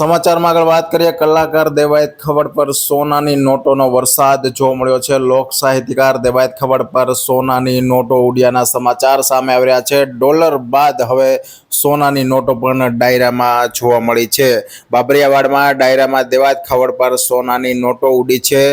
સમાચારમાં આગળ વાત કરીએ. કલાકાર દેવાયત ખબર પર સોનાની નોટોનો વરસાદ જોવા મળ્યો છે. લોક સાહિત્યકાર દેવાયત ખબર પર સોનાની નોટો ઉડ્યાના સમાચાર સામે આવી રહ્યા છે. ડોલર બાદ હવે સોનાની નોટો પણ ડાયરામાં જોવા મળી છે. બાબરિયાવાડમાં ડાયરામાં દેવાયત ખબર પર સોનાની નોટો ઉડી છે.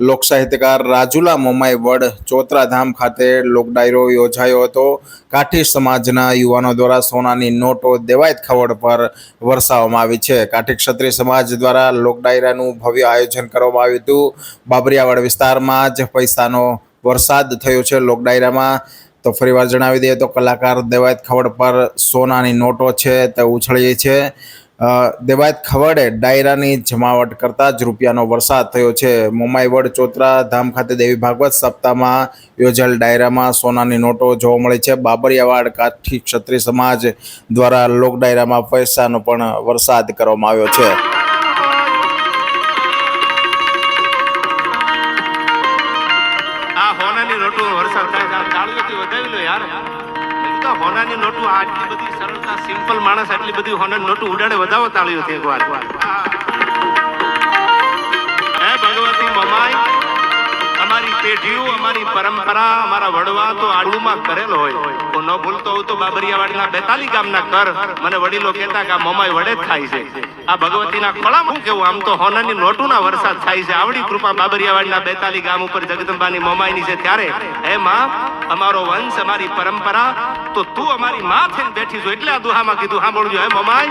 લોક સાહિત્યકાર રાજુલા મોમાઈ વડ ચોતરાધામ ખાતે લોક ડાયરો યોજાયો હતો. કાઠી સમાજના યુવાનો દ્વારા સોનાની નોટો દેવાયત ખવડ પર વરસાવવામાં આવી છે. કાઠી ક્ષત્રિય સમાજ દ્વારા લોક ડાયરાનું ભવ્ય આયોજન કરવામાં આવ્યું હતું. બાબરિયાવાડ વિસ્તારમાં જ પૈસાનો વરસાદ થયો છે લોક ડાયરામાં. તો ફરીવાર જણાવી દઈએ તો કલાકાર દેવાયત ખવડ પર સોનાની નોટો છે તે ઉછળી છે. દેવાયત ખવડે ડાયરાની જમાવટ કરતા જ રૂપિયાનો વરસાદ થયો છે. મોમાઈવડ ચોતરા ધામ ખાતે દેવી ભાગવત સપ્તાહમાં યોજાયેલ ડાયરામાં સોનાની નોટો જોવા મળી છે. બાબરિયાવાડ કાઠી ક્ષત્રિય સમાજ દ્વારા લોક ડાયરામાં પૈસાનો પણ વરસાદ કરવામાં આવ્યો છે. આ હોનાની નોટો વરસાદ થાય યાર. હોનાની નોટું આટલી બધી સરળતા, સિમ્પલ માણસ આટલી બધી હોનાની નોટું ઉડાડે વધાવો તાળીઓથી એકવાર અમારી પરંપરા અમારા વડવા તો આડુમાં કરેલો હોય. તો ન ભૂલતો હું તો બાબરિયાવાડીના બેતાલી ગામના કર મને વડીલો કહેતા કે આ મમાઈ વડે થાય છે. આ ભગવતીના ખોળામાં હું કેવું, આમ તો હોનાની નોટુના વરસાદ થાય છે. આવડી કૃપા બાબરિયાવાડીના બેતાલી ગામ ઉપર જગદંબાની મોમાઈની છે ત્યારે, હે માં, અમારો વંશ, અમારી પરંપરા, તો તું અમારી માં થઈને બેઠી છો. એટલે આ દુહામાં કીધું સાંભળજો હે મોમાઈ.